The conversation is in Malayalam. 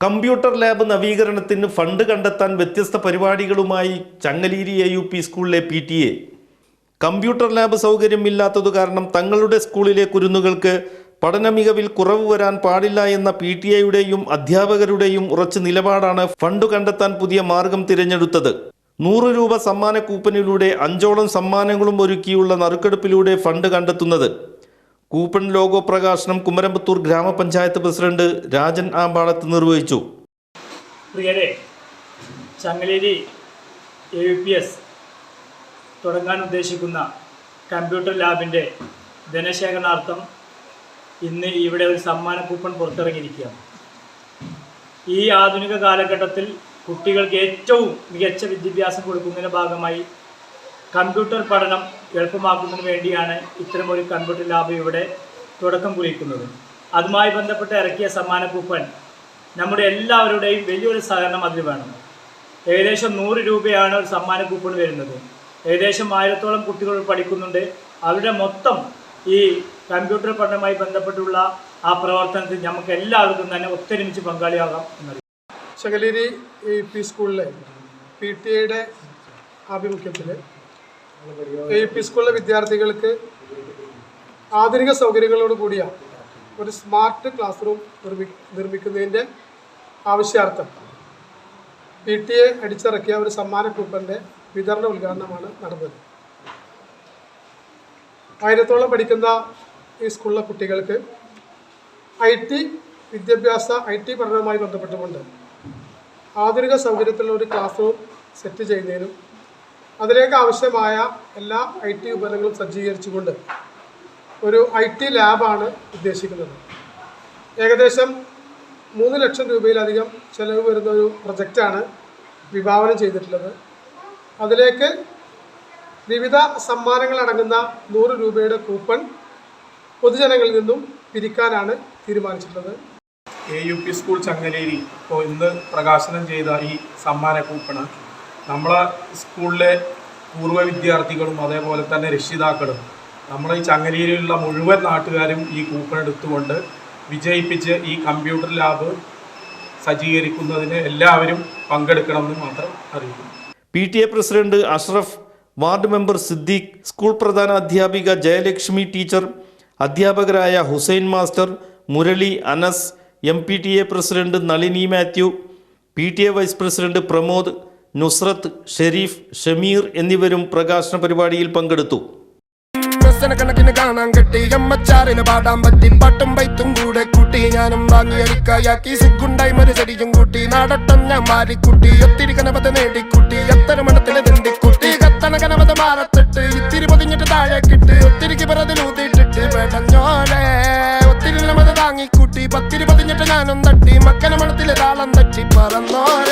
കമ്പ്യൂട്ടർ ലാബ് നവീകരണത്തിന് ഫണ്ട് കണ്ടെത്താൻ വ്യത്യസ്ത പരിപാടികളുമായി ചങ്ങലീരി എ യു പി സ്കൂളിലെ P T A. Computer lab സൗകര്യമില്ലാത്തതു കാരണം തങ്ങളുടെ സ്കൂളിലെ കുരുന്നുകൾക്ക് പഠന മികവിൽ കുറവ് വരാൻ പാടില്ല എന്ന പി ടി എയുടെയും അധ്യാപകരുടെയും ഉറച്ച നിലപാടാണ് ഫണ്ട് കണ്ടെത്താൻ പുതിയ മാർഗം തിരഞ്ഞെടുത്തത്. നൂറ് രൂപ സമ്മാന കൂപ്പനിലൂടെ അഞ്ചോളം സമ്മാനങ്ങളും ഒരുക്കിയുള്ള നറുക്കെടുപ്പിലൂടെ ഫണ്ട് കണ്ടെത്തുന്നത്. കൂപ്പൺ ലോഗോ പ്രകാശനം കുമരമ്പത്തൂർ ഗ്രാമപഞ്ചായത്ത് പ്രസിഡന്റ് രാജൻ ആമ്പാളത്ത് നിർവഹിച്ചു. പ്രിയരെ Changaleri A U P S തുടങ്ങാൻ ഉദ്ദേശിക്കുന്ന കമ്പ്യൂട്ടർ ലാബിന്റെ ധനശേഖരണാർത്ഥം ഇന്ന് ഇവിടെ ഒരു സമ്മാന കൂപ്പൺ പുറത്തിറങ്ങിയിരിക്കുകയാണ്. ഈ ആധുനിക കാലഘട്ടത്തിൽ കുട്ടികൾക്ക് ഏറ്റവും മികച്ച വിദ്യാഭ്യാസം കൊടുക്കുന്നതിന്റെ ഭാഗമായി കമ്പ്യൂട്ടർ പഠനം എളുപ്പമാക്കുന്നതിന് വേണ്ടിയാണ് ഇത്തരമൊരു കമ്പ്യൂട്ടർ ലാബ് ഇവിടെ തുടക്കം കുറിക്കുന്നത്. അതുമായി ബന്ധപ്പെട്ട് ഇറക്കിയ സമ്മാന കൂപ്പൺ നമ്മുടെ എല്ലാവരുടെയും വലിയൊരു സഹകരണം അതിൽ വേണം. ഏകദേശം നൂറ് രൂപയാണ് ഒരു സമ്മാന കൂപ്പൺ വരുന്നത്. ഏകദേശം ആയിരത്തോളം കുട്ടികൾ പഠിക്കുന്നുണ്ട്. അവരുടെ മൊത്തം ഈ കമ്പ്യൂട്ടർ പഠനവുമായി ബന്ധപ്പെട്ടുള്ള ആ പ്രവർത്തനത്തിൽ നമുക്ക് എല്ലാവർക്കും തന്നെ ഒത്തൊരുമിച്ച് പങ്കാളിയാകാം എന്നറിയാം. ചകലേരി എ പി സ്കൂളിലെ പി ടി എയുടെ ആഭിമുഖ്യത്തിൽ എ പി സ്കൂളിലെ വിദ്യാർത്ഥികൾക്ക് ആധുനിക സൗകര്യങ്ങളോട് കൂടിയ ഒരു സ്മാർട്ട് ക്ലാസ് റൂം നിർമ്മി നിർമ്മിക്കുന്നതിന്റെ ആവശ്യാർത്ഥം. പി ടി എ അടിച്ചിറക്കിയ ഒരു സമ്മാന കൂപ്പന്റെ വിതരണ ഉദ്ഘാടനമാണ് നടന്നത്. ആയിരത്തോളം പഠിക്കുന്ന ഈ സ്കൂളിലെ കുട്ടികൾക്ക് ഐ ടി വിദ്യാഭ്യാസ ഐ ടി പഠനവുമായി ബന്ധപ്പെട്ടുകൊണ്ട് ആധുനിക സൗകര്യത്തിലുള്ള ഒരു ക്ലാസ് റൂം സെറ്റ് ചെയ്യുന്നതിനും അതിലേക്ക് ആവശ്യമായ എല്ലാ ഐ ടി ഉപകരണങ്ങളും സജ്ജീകരിച്ചുകൊണ്ട് ഒരു ഐ ടി ലാബാണ് ഉദ്ദേശിക്കുന്നത്. ഏകദേശം മൂന്ന് ലക്ഷം രൂപയിലധികം ചെലവ് വരുന്ന ഒരു പ്രൊജക്റ്റാണ് വിഭാവനം ചെയ്തിട്ടുള്ളത്. അതിലേക്ക് വിവിധ സമ്മാനങ്ങളടങ്ങുന്ന നൂറ് രൂപയുടെ കൂപ്പൺ പൊതുജനങ്ങളിൽ നിന്നും പിരിക്കാനാണ് തീരുമാനിച്ചിട്ടുള്ളത്. A U P school Changaleri ഇപ്പോൾ ഇന്ന് പ്രകാശനം ചെയ്ത ഈ സമ്മാന കൂപ്പണ് നമ്മളെ സ്കൂളിലെ പൂർവ വിദ്യാർത്ഥികളും അതേപോലെ തന്നെ രക്ഷിതാക്കളും നമ്മളെ ഈ ചങ്ങലേരിയിലുള്ള മുഴുവൻ നാട്ടുകാരും ഈ കൂപ്പൺ എടുത്തുകൊണ്ട് വിജയിപ്പിച്ച് ഈ കമ്പ്യൂട്ടർ ലാബ് സജ്ജീകരിക്കുന്നതിന് എല്ലാവരും പങ്കെടുക്കണമെന്ന് മാത്രം അറിയിക്കുന്നു. P T A president Ashraf ward member Siddique school പ്രധാന അധ്യാപിക ജയലക്ഷ്മി ടീച്ചർ അധ്യാപകരായ Hussain master Murali Anas M P T A president Nalini Mathew P T A vice president Pramod Nusrath Sherif Shameer എന്നിവരും പ്രകാശന പരിപാടിയിൽ പങ്കെടുത്തു. കിട്ടി ഞാനും ഞാൻ ഒത്തിരി എത്ര മണത്തിൽ മാറത്തിട്ട് ഇത്തിരി ഒത്തിരി താങ്ങിക്കൂട്ടി. പത്തിരി തട്ടി. മക്കന താളം തട്ടി. പറന്നോരെ